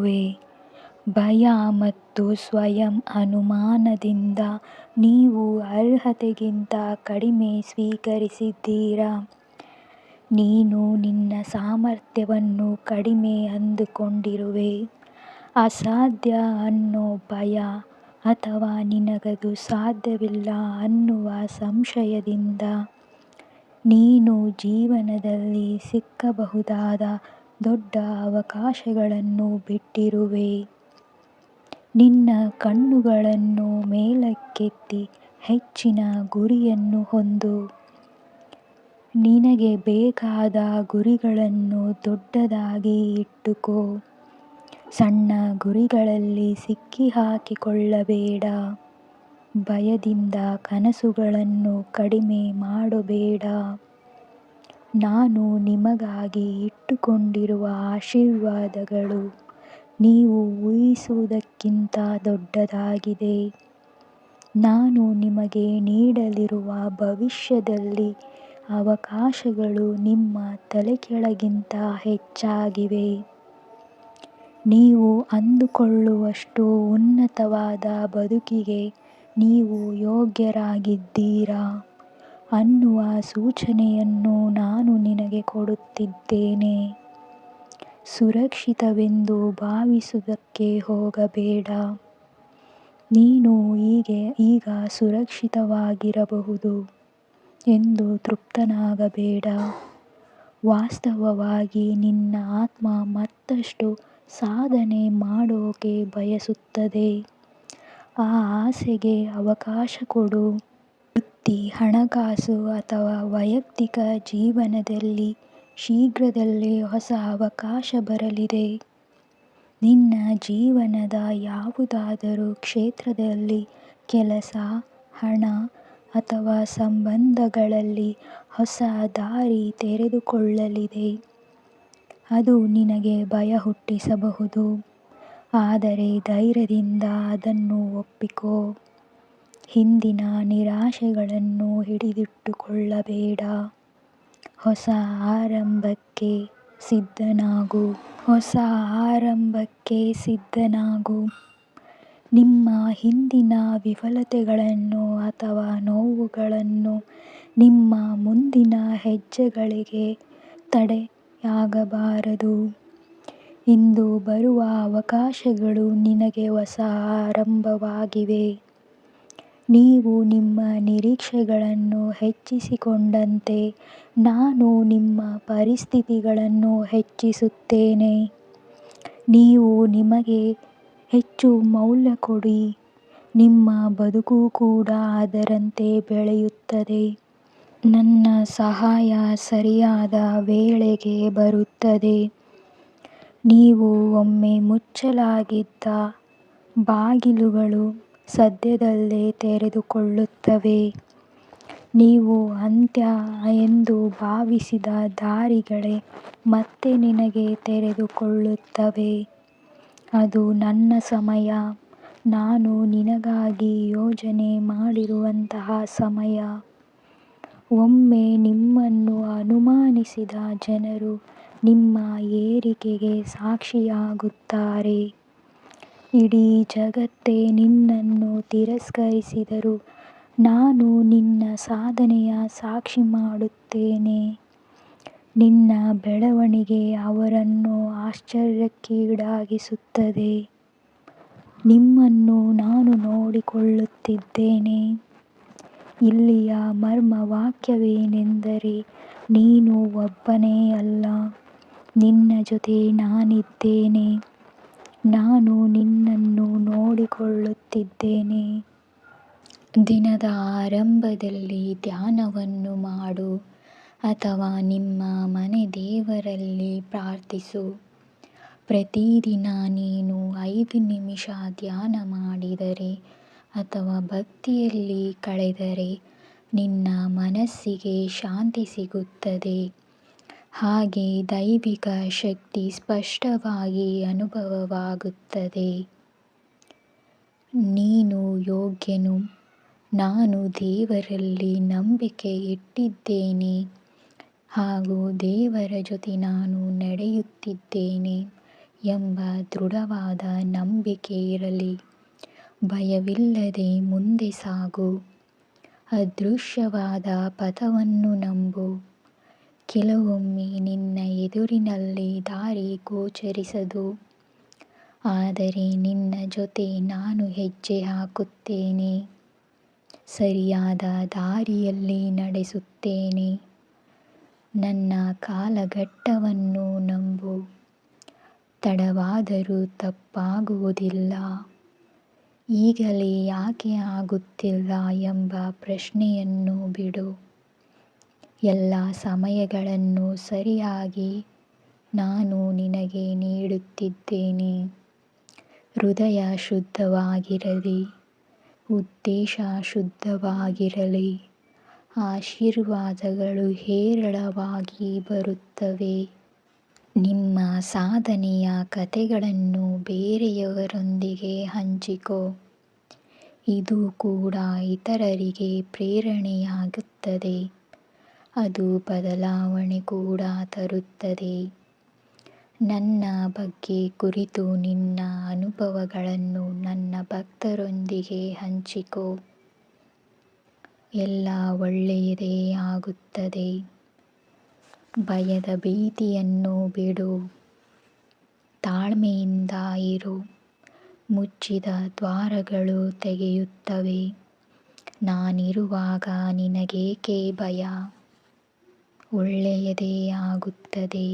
ಇರುವೆ ಭಯ ಮತ್ತು ಸ್ವಯಂ ಅನುಮಾನದಿಂದ ನೀವು ಅರ್ಹತೆಗಿಂತ ಕಡಿಮೆ ಸ್ವೀಕರಿಸಿದ್ದೀರಾ? ನೀನು ನಿನ್ನ ಸಾಮರ್ಥ್ಯವನ್ನು ಕಡಿಮೆ ಅಂದುಕೊಂಡಿರುವೆ. ಅಸಾಧ್ಯ ಅನ್ನೋ ಭಯ ಅಥವಾ ನಿನಗದು ಸಾಧ್ಯವಿಲ್ಲ ಅನ್ನುವ ಸಂಶಯದಿಂದ ನೀನು ಜೀವನದಲ್ಲಿ ಸಿಕ್ಕಬಹುದಾದ ದೊಡ್ಡ ಅವಕಾಶಗಳನ್ನು ಬಿಟ್ಟಿರುವೆ. ನಿನ್ನ ಕಣ್ಣುಗಳನ್ನು ಮೇಲಕ್ಕೆತ್ತಿ ಹೆಚ್ಚಿನ ಗುರಿಯನ್ನು ಹೊಂದು. ನಿನಗೆ ಬೇಕಾದ ಗುರಿಗಳನ್ನು ದೊಡ್ಡದಾಗಿ ಇಟ್ಟುಕೋ. ಸಣ್ಣ ಗುರಿಗಳಲ್ಲಿ ಸಿಕ್ಕಿಹಾಕಿಕೊಳ್ಳಬೇಡ. ಭಯದಿಂದ ಕನಸುಗಳನ್ನು ಕಡಿಮೆ ಮಾಡಬೇಡ. ನಾನು ನಿಮಗಾಗಿ ಇಟ್ಟುಕೊಂಡಿರುವ ಆಶೀರ್ವಾದಗಳು ನೀವು ಊಹಿಸುವುದಕ್ಕಿಂತ ದೊಡ್ಡದಾಗಿದೆ. ನಾನು ನಿಮಗೆ ನೀಡಲಿರುವ ಭವಿಷ್ಯದಲ್ಲಿ ಅವಕಾಶಗಳು ನಿಮ್ಮ ತಲೆಕೆಳಗಿಂತ ಹೆಚ್ಚಾಗಿವೆ. ನೀವು ಅಂದುಕೊಳ್ಳುವಷ್ಟು ಉನ್ನತವಾದ ಬದುಕಿಗೆ ನೀವು ಯೋಗ್ಯರಾಗಿದ್ದೀರಾ? ಅನ್ನುವ ಸೂಚನೆಯನ್ನು ನಾನು ನಿನಗೆ ಕೊಡುತ್ತಿದ್ದೇನೆ. ಸುರಕ್ಷಿತವೆಂದು ಭಾವಿಸುವುದಕ್ಕೆ ಹೋಗಬೇಡ. ನೀನು ಹೀಗೆ, ಈಗ ಸುರಕ್ಷಿತವಾಗಿರಬಹುದು ಎಂದು ತೃಪ್ತನಾಗಬೇಡ. ವಾಸ್ತವವಾಗಿ ನಿನ್ನ ಆತ್ಮ ಮತ್ತಷ್ಟು ಸಾಧನೆ ಮಾಡೋಕೆ ಬಯಸುತ್ತದೆ. ಆ ಆಸೆಗೆ ಅವಕಾಶ ಕೊಡು. ವೃತ್ತಿ ಹಣಕಾಸು ಅಥವಾ ವೈಯಕ್ತಿಕ ಜೀವನದಲ್ಲಿ ಶೀಘ್ರದಲ್ಲೇ ಹೊಸ ಅವಕಾಶ ಬರಲಿದೆ. ನಿನ್ನ ಜೀವನದ ಯಾವುದಾದರೂ ಕ್ಷೇತ್ರದಲ್ಲಿ ಕೆಲಸ, ಹಣ ಅಥವಾ ಸಂಬಂಧಗಳಲ್ಲಿ ಹೊಸ ದಾರಿ ತೆರೆದುಕೊಳ್ಳಲಿದೆ. ಅದು ನಿನಗೆ ಭಯ ಹುಟ್ಟಿಸಬಹುದು. ಆದರೆ ಧೈರ್ಯದಿಂದ ಅದನ್ನು ಒಪ್ಪಿಕೋ. ಹಿಂದಿನ ನಿರಾಶೆಗಳನ್ನು ಹಿಡಿದಿಟ್ಟುಕೊಳ್ಳಬೇಡ. ಹೊಸ ಆರಂಭಕ್ಕೆ ಸಿದ್ಧನಾಗು. ಹೊಸ ಆರಂಭಕ್ಕೆ ಸಿದ್ಧನಾಗು. ನಿಮ್ಮ ಹಿಂದಿನ ವಿಫಲತೆಗಳನ್ನು ಅಥವಾ ನೋವುಗಳನ್ನು ನಿಮ್ಮ ಮುಂದಿನ ಹೆಜ್ಜೆಗಳಿಗೆ ತಡೆಯಾಗಬಾರದು. ಇಂದು ಬರುವ ಅವಕಾಶಗಳು ನಿನಗೆ ಹೊಸ ಆರಂಭವಾಗಿವೆ. ನೀವು ನಿಮ್ಮ ನಿರೀಕ್ಷೆಗಳನ್ನು ಹೆಚ್ಚಿಸಿಕೊಂಡಂತೆ ನಾನು ನಿಮ್ಮ ಪರಿಸ್ಥಿತಿಗಳನ್ನು ಹೆಚ್ಚಿಸುತ್ತೇನೆ. ನೀವು ನಿಮಗೆ ಹೆಚ್ಚು ಮೌಲ್ಯ ಕೊಡಿ. ನಿಮ್ಮ ಬದುಕು ಕೂಡ ಅದರಂತೆ ಬೆಳೆಯುತ್ತದೆ. ನನ್ನ ಸಹಾಯ ಸರಿಯಾದ ವೇಳೆಗೆ ಬರುತ್ತದೆ. ನೀವು ಒಮ್ಮೆ ಮುಚ್ಚಲಾಗಿದ್ದ ಬಾಗಿಲುಗಳು ಸದ್ಯದಲ್ಲೇ ತೆರೆದುಕೊಳ್ಳುತ್ತವೆ. ನೀವು ಅಂತ್ಯ ಎಂದು ಭಾವಿಸಿದ ದಾರಿಗಳೇ ಮತ್ತೆ ನಿನಗೆ ತೆರೆದುಕೊಳ್ಳುತ್ತವೆ. ಅದು ನನ್ನ ಸಮಯ. ನಾನು ನಿನಗಾಗಿ ಯೋಜನೆ ಮಾಡಿರುವಂತಹ ಸಮಯ. ಒಮ್ಮೆ ನಿಮ್ಮನ್ನು ಅನುಮಾನಿಸಿದ ಜನರು ನಿಮ್ಮ ಏರಿಕೆಗೆ ಸಾಕ್ಷಿಯಾಗುತ್ತಾರೆ. ಇಡೀ ಜಗತ್ತೇ ನಿನ್ನನ್ನು ತಿರಸ್ಕರಿಸಿದರೂ. ನಾನು ನಿನ್ನ ಸಾಧನೆಯ ಸಾಕ್ಷಿ ಮಾಡುತ್ತೇನೆ. ನಿನ್ನ ಬೆಳವಣಿಗೆ ಅವರನ್ನು ಆಶ್ಚರ್ಯಕ್ಕೀಡಾಗಿಸುತ್ತದೆ ನಿಮ್ಮನ್ನು ನಾನು ನೋಡಿಕೊಳ್ಳುತ್ತಿದ್ದೇನೆ. ಇಲ್ಲಿಯ ಮರ್ಮವಾಕ್ಯವೇನೆಂದರೆ, ನೀನು ಒಬ್ಬನೇ ಅಲ್ಲ. ನಿನ್ನ ಜೊತೆ ನಾನಿದ್ದೇನೆ. ನಾನು ನಿನ್ನನ್ನು ನೋಡಿಕೊಳ್ಳುತ್ತಿದ್ದೇನೆ. ದಿನದ ಆರಂಭದಲ್ಲಿ ಧ್ಯಾನವನ್ನು ಮಾಡು ಅಥವಾ ನಿಮ್ಮ ಮನೆ ದೇವರಲ್ಲಿ ಪ್ರಾರ್ಥಿಸು. ಪ್ರತಿದಿನ ನೀನು ಐದು ನಿಮಿಷ ಧ್ಯಾನ ಮಾಡಿದರೆ ಅಥವಾ ಭಕ್ತಿಯಲ್ಲಿ ಕಳೆದರೆ ನಿನ್ನ ಮನಸ್ಸಿಗೆ ಶಾಂತಿ ಸಿಗುತ್ತದೆ. ಹಾಗೆ ದೈವಿಕ ಶಕ್ತಿ ಸ್ಪಷ್ಟವಾಗಿ ಅನುಭವವಾಗುತ್ತದೆ. ನೀನು ಯೋಗ್ಯನು, ನಾನು ದೇವರಲ್ಲಿ ನಂಬಿಕೆ ಇಟ್ಟಿದ್ದೇನೆ ಹಾಗೂ ದೇವರ ಜೊತೆ ನಾನು ನಡೆಯುತ್ತಿದ್ದೇನೆ ಎಂಬ ದೃಢವಾದ ನಂಬಿಕೆ ಇರಲಿ. ಭಯವಿಲ್ಲದೆ ಮುಂದೆ ಸಾಗು. ಅದೃಶ್ಯವಾದ ಪಥವನ್ನು ನಂಬು. ಕೆಲವೊಮ್ಮೆ ನಿನ್ನ ಎದುರಿನಲ್ಲಿ ದಾರಿ ಗೋಚರಿಸದು. ಆದರೆ ನಿನ್ನ ಜೊತೆ ನಾನು ಹೆಜ್ಜೆ ಹಾಕುತ್ತೇನೆ. ಸರಿಯಾದ ದಾರಿಯಲ್ಲಿ ನಡೆಸುತ್ತೇನೆ. ನನ್ನ ಕಾಲಘಟ್ಟವನ್ನು ನಂಬು. ತಡವಾದರೂ ತಪ್ಪಾಗುವುದಿಲ್ಲ. ಈಗಲೇ ಯಾಕೆ ಆಗುತ್ತಿಲ್ಲ ಎಂಬ ಪ್ರಶ್ನೆಯನ್ನು ಬಿಡು. ಎಲ್ಲ ಸಮಯಗಳನ್ನು ಸರಿಯಾಗಿ ನಾನು ನಿನಗೆ ನೀಡುತ್ತಿದ್ದೇನೆ. ಹೃದಯ ಶುದ್ಧವಾಗಿರಲಿ, ಉದ್ದೇಶ ಶುದ್ಧವಾಗಿರಲಿ. ಆಶೀರ್ವಾದಗಳು ಹೇರಳವಾಗಿ ಬರುತ್ತವೆ. ನಿಮ್ಮ ಸಾಧನೆಯ ಕಥೆಗಳನ್ನು ಬೇರೆಯವರೊಂದಿಗೆ ಹಂಚಿಕೋ. ಇದು ಕೂಡ ಇತರರಿಗೆ ಪ್ರೇರಣೆಯಾಗುತ್ತದೆ. ಅದು ಬದಲಾವಣೆ ಕೂಡ ತರುತ್ತದೆ. ನನ್ನ ಬಗ್ಗೆ ಕುರಿತು ನಿನ್ನ ಅನುಭವಗಳನ್ನು ನನ್ನ ಭಕ್ತರೊಂದಿಗೆ ಹಂಚಿಕೋ. ಎಲ್ಲ ಒಳ್ಳೆಯದೇ ಆಗುತ್ತದೆ. ಭಯದ ಭೀತಿಯನ್ನು ಬಿಡು. ತಾಳ್ಮೆಯಿಂದ ಇರು. ಮುಚ್ಚಿದ ದ್ವಾರಗಳು ತೆಗೆಯುತ್ತವೆ. ನಾನಿರುವಾಗ ನಿನಗೇಕೆ ಭಯ? ಒಳ್ಳೆಯದೇ ಆಗುತ್ತದೆ.